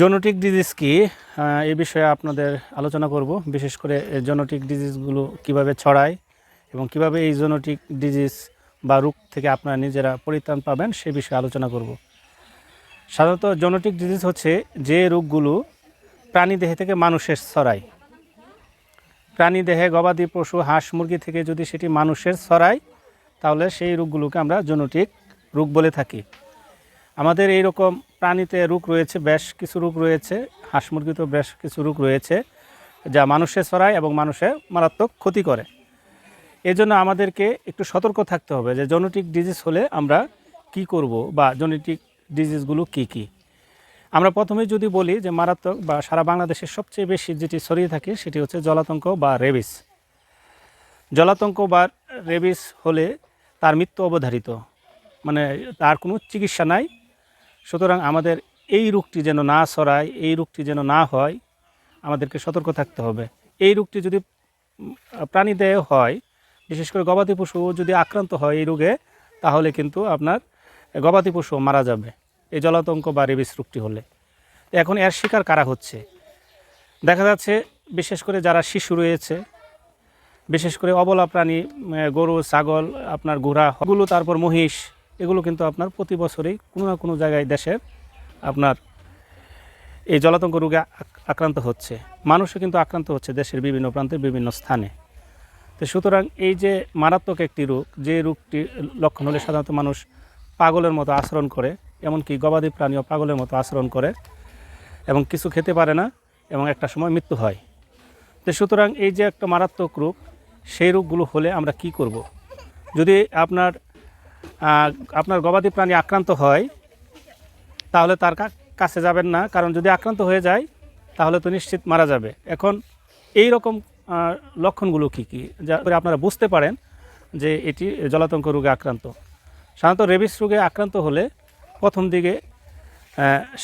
Zoonotic disease কি? এ বিষয়ে আপনাদের আলোচনা করব। বিশেষ করে জোনোটিক ডিজিজগুলো কীভাবে ছড়ায় এবং কীভাবে এই জোনোটিক ডিজিজ বা রোগ থেকে আপনারা নিজেরা পরিত্রাণ পাবেন সে বিষয়ে আলোচনা করব। সাধারণত জোনোটিক ডিজিজ হচ্ছে যে রোগগুলো প্রাণী দেহে থেকে মানুষের ছড়ায়। প্রাণী দেহে গবাদি পশু, হাঁস, মুরগি থেকে যদি সেটি মানুষের ছড়ায়, তাহলে সেই রোগগুলোকে আমরা জোনোটিক রোগ বলে থাকি। আমাদের এই রকম প্রাণীতে রোগ রয়েছে, বেশ কিছু রোগ রয়েছে, হাঁস মুরগিতেও বেশ কিছু রোগ রয়েছে, যা মানুষে ছড়ায় এবং মানুষের মারাত্মক ক্ষতি করে। এই জন্য আমাদেরকে একটু সতর্ক থাকতে হবে যে জেনেটিক ডিজিজ হলে আমরা কি করব বা জেনেটিক ডিজিজগুলো কি কি। আমরা প্রথমেই যদি বলি যে মারাত্মক বা সারা বাংলাদেশের সবচেয়ে বেশি যেটি ছড়িয়ে থাকে সেটি হচ্ছে জলাতঙ্ক বা রেবিস। জলাতঙ্ক বা রেবিস হলে তার মৃত্যু অবধারিত মানে তার কোনো চিকিৎসা নাই সুতরাং আমাদের এই রোগটি যেন না ছড়ায়, এই রোগটি যেন না হয়, আমাদেরকে সতর্ক থাকতে হবে। এই রোগটি যদি প্রাণীদেহে হয়, বিশেষ করে গবাদি পশু যদি আক্রান্ত হয় এই রোগে, তাহলে কিন্তু আপনার গবাদি পশু মারা যাবে। এই জলাতঙ্ক বা রেবিস রোগটি হলে। এখন এর শিকার কারা হচ্ছে? দেখা যাচ্ছে বিশেষ করে যারা শিশু রয়েছে, বিশেষ করে অবলা প্রাণী গরু, ছাগল, আপনার ঘোড়া এগুলো তারপর মহিষ এগুলো কিন্তু আপনার প্রতি বছরেই কোনো না কোনো জায়গায় দেশের আপনার এই জলাতঙ্ক রোগে আক- আক্রান্ত হচ্ছে। মানুষও কিন্তু আক্রান্ত হচ্ছে দেশের বিভিন্ন প্রান্তের বিভিন্ন স্থানে। তো সুতরাং এই যে মারাত্মক একটি রোগ, যে রোগটি লক্ষণ হলে সাধারণত মানুষ পাগলের মতো আচরণ করে, এমনকি গবাদি প্রাণীও পাগলের মতো আচরণ করে এবং কিছু খেতে পারে না এবং একটা সময় মৃত্যু হয়। তো সুতরাং এই যে একটা মারাত্মক রোগ, সেই রোগগুলো হলে আমরা কি করব। যদি আপনার আপনার গবাদি প্রাণী আক্রান্ত হয়, তাহলে তার কাছে যাবেন না। কারণ যদি আক্রান্ত হয়ে যায়, তাহলে তো নিশ্চিত মারা যাবে। এখন এই রকম লক্ষণগুলো কী কী? যা করে আপনারা বুঝতে পারেন যে এটি জলাতঙ্ক রোগে আক্রান্ত। সাধারণত রেবিস রোগে আক্রান্ত হলে প্রথম দিকে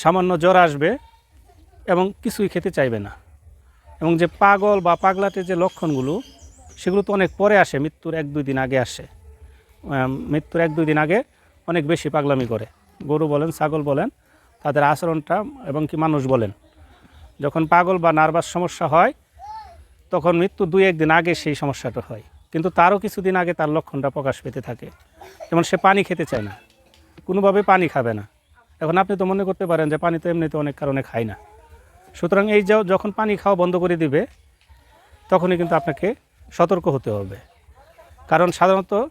সামান্য জ্বর আসবে এবং কিছুই খেতে চাইবে না। এবং যে পাগল বা পাগলাটে যে লক্ষণগুলো, সেগুলো তো অনেক পরে আসে, মৃত্যুর এক দুই দিন আগে আসে। মৃত্যুর এক দুই দিন আগে অনেক বেশি পাগলামি করে। গরু বলেন, ছাগল বলেন, তাদের আচরণটা এবং কি মানুষ বলেন। যখন পাগল বা নার্ভাস সমস্যা হয়, তখন মৃত্যু দুই একদিন আগে সেই সমস্যাটা হয়। কিন্তু তারও কিছুদিন আগে তার লক্ষণটা প্রকাশ পেতে থাকে। যেমন সে পানি খেতে চায় না। কোনোভাবে পানি খাবে না। এখন আপনি তো মনে করতে পারেন যে পানি তো এমনিতে অনেক কারণে খায় না। সুতরাং এই যে যখন পানি খাওয়া বন্ধ করে দিবে, তখনই কিন্তু আপনাকে সতর্ক হতে হবে। কারণ সাধারণত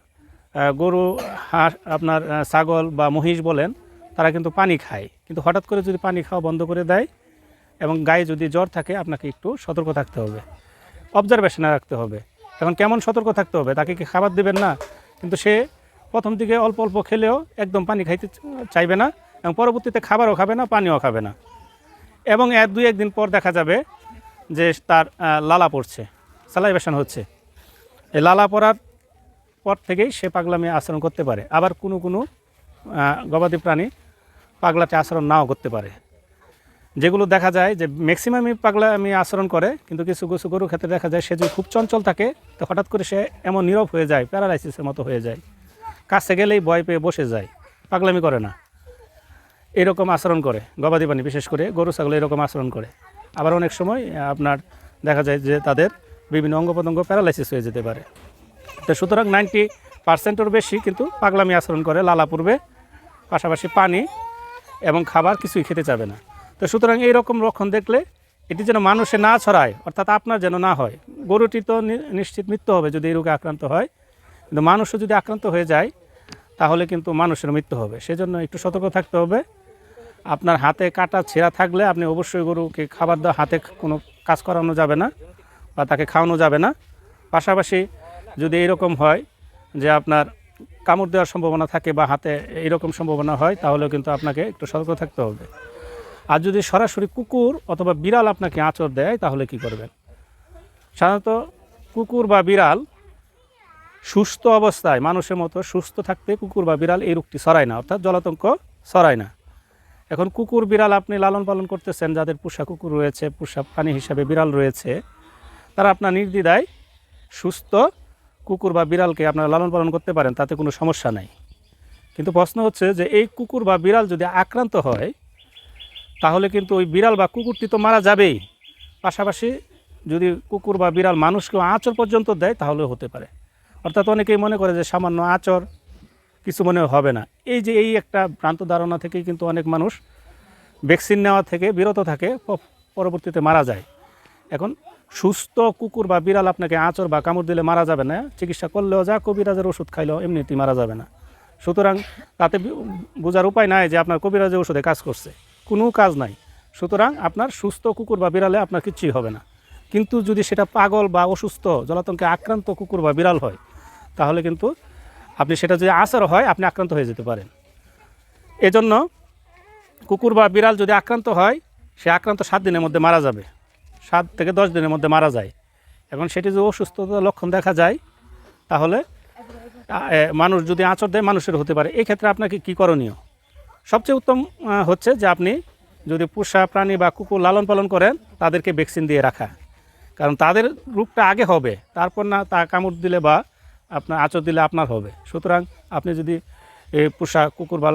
গরু, হাঁস, আপনার ছাগল বা মহিষ বলেন, তারা কিন্তু পানি খায়। কিন্তু হঠাৎ করে যদি পানি খাওয়া বন্ধ করে দেয় এবং গায়ে যদি জ্বর থাকে, আপনাকে একটু সতর্ক থাকতে হবে। অবজারভেশনে রাখতে হবে। এখন কেমন সতর্ক থাকতে হবে? তাকে কি খাবার দেবেন না? কিন্তু সে প্রথম দিকে অল্প অল্প খেলেও একদম পানি খাইতে চাইবে না এবং পরবর্তীতে খাবারও খাবে না, পানিও খাবে না। এবং এর দুই একদিন পর দেখা যাবে যে তার লালা পড়ছে সালাইভেশন হচ্ছে। এই লালা পড়ার পর থেকেই সে পাগলামি আচরণ করতে পারে। আবার কোনো কোনো গবাদি প্রাণী পাগলাতে আচরণ নাও করতে পারে। যেগুলো দেখা যায় যে ম্যাক্সিমামই পাগলামি আচরণ করে, কিন্তু কিছু কিছু গরুর ক্ষেত্রে দেখা যায় সে যদি খুব চঞ্চল থাকে, তো হঠাৎ করে সে এমন নীরব হয়ে যায় প্যারালাইসিসের মতো হয়ে যায়। কাছে গেলেই ভয় পেয়ে বসে যায়, পাগলামি করে না। এরকম আচরণ করে, গবাদি প্রাণী বিশেষ করে গরু, ছাগল এরকম আচরণ করে। আবার অনেক সময় আপনার দেখা যায় যে তাদের বিভিন্ন অঙ্গ প্রত্যঙ্গ প্যারালাইসিস হয়ে যেতে পারে। তো সুতরাং নাইনটি পার্সেন্টের বেশি কিন্তু পাগলামি আচরণ করে লালা পূর্বে, পাশাপাশি পানি এবং খাবার কিছুই খেতে চাবে না। তো সুতরাং এই রকম লক্ষণ দেখলে এটি যেন মানুষে না ছড়ায়, অর্থাৎ আপনার যেন না হয়। গরুটি তো নিশ্চিত মৃত্যু হবে যদি এই রোগে আক্রান্ত হয়। কিন্তু মানুষও যদি আক্রান্ত হয়ে যায়, তাহলে কিন্তু মানুষের মৃত্যু হবে। সেজন্য একটু সতর্ক থাকতে হবে। আপনার হাতে কাটা ছেঁড়া থাকলে আপনি অবশ্যই গরুকে খাবার দেওয়া, হাতে কোনো কাজ করানো যাবে না বা তাকে খাওয়ানো যাবে না। পাশাপাশি যদি এরকম হয় যে আপনার কামড় দেওয়ার সম্ভাবনা থাকে বা হাতে এইরকম সম্ভাবনা হয় তাহলেও কিন্তু আপনাকে একটু সতর্ক থাকতে হবে। আর যদি সরাসরি কুকুর অথবা বিড়াল আপনাকে আঁচড় দেয়, তাহলে কি করবেন? সাধারণত কুকুর বা বিড়াল সুস্থ অবস্থায়, মানুষের মতো সুস্থ থাকতে কুকুর বা বিড়াল এই রোগটি ছড়ায় না, অর্থাৎ জলাতঙ্ক ছড়ায় না। এখন কুকুর, বিড়াল আপনি লালন পালন করতেছেন, যাদের পোষা কুকুর রয়েছে, পোষা প্রাণী হিসাবে বিড়াল রয়েছে, তারা আপনার নির্দ্বিধায় সুস্থ কুকুর বা বিড়ালকে আপনারা লালন পালন করতে পারেন, তাতে কোনো সমস্যা নাই। কিন্তু প্রশ্ন হচ্ছে যে, এই কুকুর বা বিড়াল যদি আক্রান্ত হয়, তাহলে কিন্তু ওই বিড়াল বা কুকুরটি তো মারা যাবেই। পাশাপাশি যদি কুকুর বা বিড়াল মানুষকেও আঁচড় পর্যন্ত দেয় তাহলে হতে পারে। অর্থাৎ অনেকেই মনে করে যে, সামান্য আঁচড় কিছু মনে হবে না। এই যে, এই একটা ভ্রান্ত ধারণা থেকেই কিন্তু অনেক মানুষ ভ্যাকসিন নেওয়া থেকে বিরত থাকে পরবর্তীতে মারা যায়। এখন সুস্থ কুকুর বা বিড়াল আপনাকে আঁচড় বা কামড় দিলে মারা যাবে না। চিকিৎসা করলেও যা কবিরাজের ওষুধ খাইলেও এমনিতেই মারা যাবে না। সুতরাং তাতে বোঝার উপায় নাই যে আপনার কবিরাজের ওষুধে কাজ করছে। কোনো কাজ নাই। সুতরাং আপনার সুস্থ কুকুর বা বিড়ালে আপনার কিচ্ছুই হবে না। কিন্তু যদি সেটা পাগল বা অসুস্থ, জলাতঙ্কে আক্রান্ত কুকুর বা বিড়াল হয়, তাহলে কিন্তু আপনি সেটা যদি আসার হয়, আপনি আক্রান্ত হয়ে যেতে পারেন। এজন্য কুকুর বা বিড়াল যদি আক্রান্ত হয়, সে আক্রান্ত সাত দিনের মধ্যে মারা যাবে। সাত থেকে দশ দিনের মধ্যে মারা যায়। এখন সেটি যদি অসুস্থতার লক্ষণ দেখা যায়, তাহলে মানুষ যদি আঁচড় দেয়, মানুষের হতে পারে। এই ক্ষেত্রে আপনাকে কী করণীয়? সবচেয়ে উত্তম হচ্ছে যে আপনি যদি পোষা প্রাণী বা কুকুর লালন পালন করেন, তাদেরকে ভ্যাকসিন দিয়ে রাখা। কারণ তাদের রোগটা আগে হবে, তারপর না তা কামড় দিলে বা আপনার আঁচড় দিলে আপনার হবে। সুতরাং আপনি যদি পোষা কুকুর বা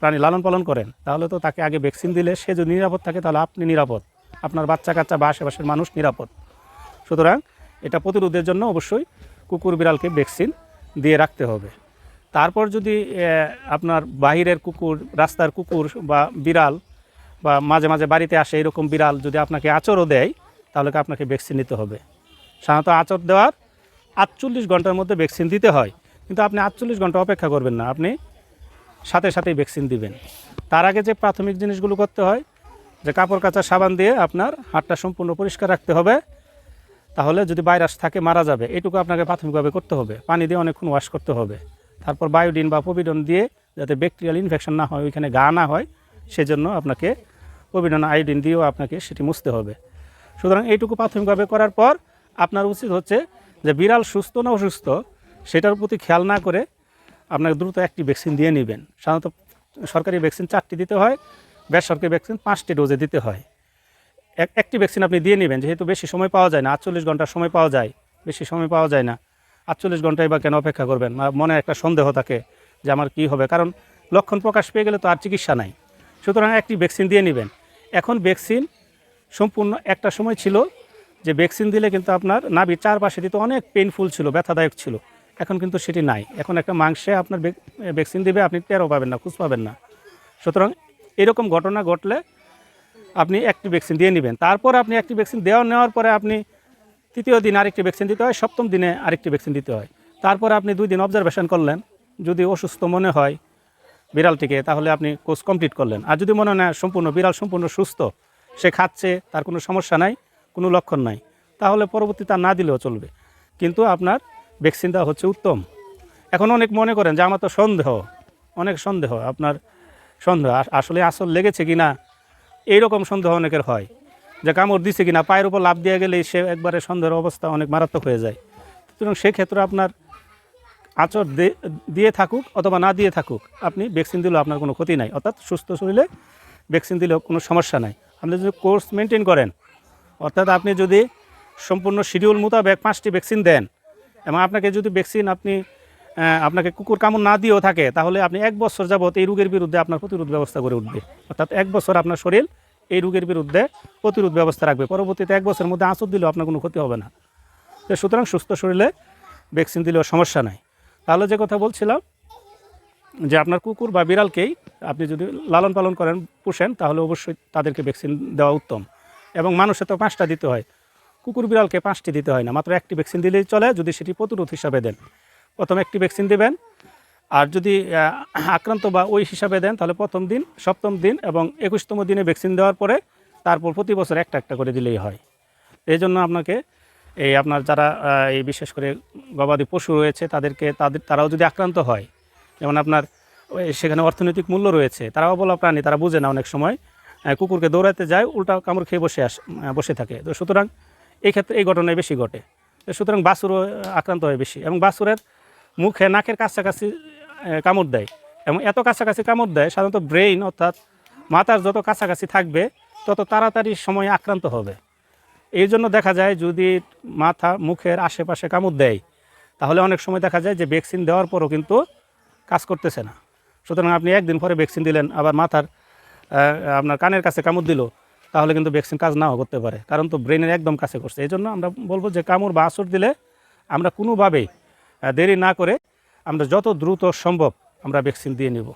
প্রাণী লালন পালন করেন, তাহলে তো তাকে আগে ভ্যাকসিন দিলে সে যদি নিরাপদ থাকে, তাহলে আপনি নিরাপদ। আপনার বাচ্চা কাচ্চা বা আশেপাশের মানুষ নিরাপদ। সুতরাং এটা প্রতিরোধের জন্য অবশ্যই কুকুর বিড়ালকে ভ্যাকসিন দিয়ে রাখতে হবে। তারপর যদি আপনার বাহিরের কুকুর, রাস্তার কুকুর বা বিড়াল বা মাঝে মাঝে বাড়িতে আসে এরকম বিড়াল যদি আপনাকে আচরও দেয়, তাহলে আপনাকে ভ্যাকসিন নিতে হবে। সাধারণত আচর দেওয়ার আটচল্লিশ ঘণ্টার মধ্যে ভ্যাকসিন দিতে হয়। কিন্তু আপনি আটচল্লিশ ঘণ্টা অপেক্ষা করবেন না, আপনি সাথে সাথেই ভ্যাকসিন দিবেন। তার আগে যে প্রাথমিক জিনিসগুলো করতে হয় যে কাপড় কাচা সাবান দিয়ে আপনার হাতটা সম্পূর্ণ পরিষ্কার রাখতে হবে। তাহলে যদি ভাইরাস থাকে, মারা যাবে, এটুকু আপনাকে প্রাথমিকভাবে করতে হবে। পানি দিয়ে অনেকক্ষণ ওয়াশ করতে হবে। তারপর বায়োডিন বা পবিডন দিয়ে যাতে ব্যাকটেরিয়াল ইনফেকশন না হয়, ওইখানে গা না হয়, সেজন্য আপনাকে পবিডন আয়োডিন দিয়েও আপনাকে সেটি মুছতে হবে। সুতরাং এইটুকু প্রাথমিকভাবে করার পর আপনার উচিত হচ্ছে যে বিড়াল সুস্থ না অসুস্থ, সেটার প্রতি খেয়াল না করে আপনাকে দ্রুত একটি ভ্যাকসিন দিয়ে নেবেন। সাধারণত সরকারি ভ্যাকসিন চারটি দিতে হয়। বেসরকারি ভ্যাকসিন পাঁচটি ডোজে দিতে হয়। এক, একটি ভ্যাকসিন আপনি দিয়ে নেবেন, যেহেতু বেশি সময় পাওয়া যায় না, আটচল্লিশ ঘণ্টার সময় পাওয়া যায়, বেশি সময় পাওয়া যায় না, আটচল্লিশ ঘন্টায় বা কেন অপেক্ষা করবেন? মনে একটা সন্দেহ থাকে যে আমার কী হবে, কারণ লক্ষণ প্রকাশ পেয়ে গেলে তো আর চিকিৎসা নাই। সুতরাং একটি ভ্যাকসিন দিয়ে নেবেন। এখন ভ্যাকসিন সম্পূর্ণ একটা সময় ছিল যে ভ্যাকসিন দিলে কিন্তু আপনার নাভির চারপাশে দিতে অনেক পেইনফুল ছিল, ব্যথাদায়ক ছিল, এখন কিন্তু সেটি নাই। এখন একটা মাংসে আপনার ভ্যাকসিন দিবে, আপনি টেরও পাবেন না, খুঁজ পাবেন না। সুতরাং এরকম ঘটনা ঘটলে আপনি একটি ভ্যাকসিন দিয়ে নেবেন। তারপর আপনি একটি ভ্যাকসিন দেওয়া নেওয়ার পরে আপনি তৃতীয় দিন আরেকটি ভ্যাকসিন দিতে হয়, সপ্তম দিনে আরেকটি ভ্যাকসিন দিতে হয়। তারপর আপনি দুই দিন অবজারভেশন করলেন, যদি অসুস্থ মনে হয় বিড়ালটিকে, তাহলে আপনি কোর্স কমপ্লিট করলেন। আর যদি মনে হয় না সম্পূর্ণ বিড়াল সম্পূর্ণ সুস্থ, সে খাচ্ছে, তার কোনো সমস্যা নাই, কোনো লক্ষণ নাই, তাহলে পরবর্তী তা না দিলেও চলবে। কিন্তু আপনার ভ্যাকসিন দেওয়া হচ্ছে উত্তম। এখন অনেক মনে করেন যে আমার তো সন্দেহ, অনেক সন্দেহ। আপনার সন্দেহ। আসলে আসল লেগেছে কি না এইরকম সন্দেহ অনেকের হয়। যে কামড় দিছে কিনা, পায়ের উপর লাভ দিয়ে গেলে সে একবারে সন্দেহের অবস্থা অনেক মারাত্মক হয়ে যায়। সুতরাং সেক্ষেত্রে আপনার আচর দিয়ে থাকুক অথবা না দিয়ে থাকুক, আপনি ভ্যাকসিন দিলেও আপনার কোনো ক্ষতি নাই। অর্থাৎ সুস্থ শরীরে ভ্যাকসিন দিলেও কোনো সমস্যা নাই। আপনি যদি কোর্স মেনটেন করেন, অর্থাৎ আপনি যদি সম্পূর্ণ শিডিউল মোতাবেক পাঁচটি ভ্যাকসিন দেন, এবং আপনাকে যদি ভ্যাকসিন আপনি আপনাকে কুকুর কামড় না দিয়েও থাকে, তাহলে আপনি এক বছর যাবত এই রোগের বিরুদ্ধে আপনার প্রতিরোধ ব্যবস্থা করে উঠবে। অর্থাৎ এক বছর আপনার শরীর এই রোগের বিরুদ্ধে প্রতিরোধ ব্যবস্থা রাখবে। পরবর্তীতে এক বছরের মধ্যে আঁচড় দিলেও আপনার কোনো ক্ষতি হবে না। তো সুতরাং সুস্থ শরীরে ভ্যাকসিন দিলেও সমস্যা নাই। তাহলে যে কথা বলছিলাম, যে আপনার কুকুর বা বিড়ালকেই আপনি যদি লালন পালন করেন, পুষেন, তাহলে অবশ্যই তাদেরকে ভ্যাকসিন দেওয়া উত্তম। এবং মানুষে তো পাঁচটা দিতে হয়। কুকুর, বিড়ালকে পাঁচটি দিতে হয় না, মাত্র একটি ভ্যাকসিন দিলেই চলে, যদি সেটি প্রতিরোধ হিসাবে দেন। প্রথম একটি ভ্যাকসিন দেবেন। আর যদি আক্রান্ত বা ওই হিসাবে দেন, তাহলে প্রথম দিন, সপ্তম দিন এবং একুশতম দিনে ভ্যাকসিন দেওয়ার পরে তারপর প্রতি বছর একটা একটা করে দিলেই হয়। এই জন্য আপনাকে, এই আপনার যারা এই বিশেষ করে গবাদি পশু রয়েছে, তাদেরকে, তাদের, তারাও যদি আক্রান্ত হয়, যেমন আপনার সেখানে অর্থনৈতিক মূল্য রয়েছে, তারাও বলা প্রাণী, তারা বুঝে না অনেক সময় কুকুরকে দৌড়াতে যায়, উল্টা কামড় খেয়ে বসে আস বসে থাকে। তো সুতরাং এই ক্ষেত্রে এই ঘটনায় বেশি ঘটে। সুতরাং বাছুরও আক্রান্ত হয় বেশি এবং বাছুরের মুখে, নাকের কাছাকাছি কামড় দেয়। এবং এত কাছাকাছি কামড় দেয়, সাধারণত ব্রেইন, অর্থাৎ মাথার যত কাছাকাছি থাকবে, তত তাড়াতাড়ি সময়ে আক্রান্ত হবে। এই জন্য দেখা যায়, যদি মাথা, মুখের আশেপাশে কামড় দেয়, তাহলে অনেক সময় দেখা যায় যে ভ্যাকসিন দেওয়ার পরও কিন্তু কাজ করতেছে না। সুতরাং আপনি একদিন পরে ভ্যাকসিন দিলেন, আবার মাথার আপনার কানের কাছে কামড় দিল, তাহলে কিন্তু ভ্যাকসিন কাজ নাও করতে পারে। কারণ তো ব্রেনের একদম কাছে করছে। এই জন্য আমরা বলব যে কামড় বা আসর দিলে আমরা কোনোভাবেই দেরি না করে আমরা যত দ্রুত সম্ভব আমরা ভ্যাকসিন দিয়ে নেব।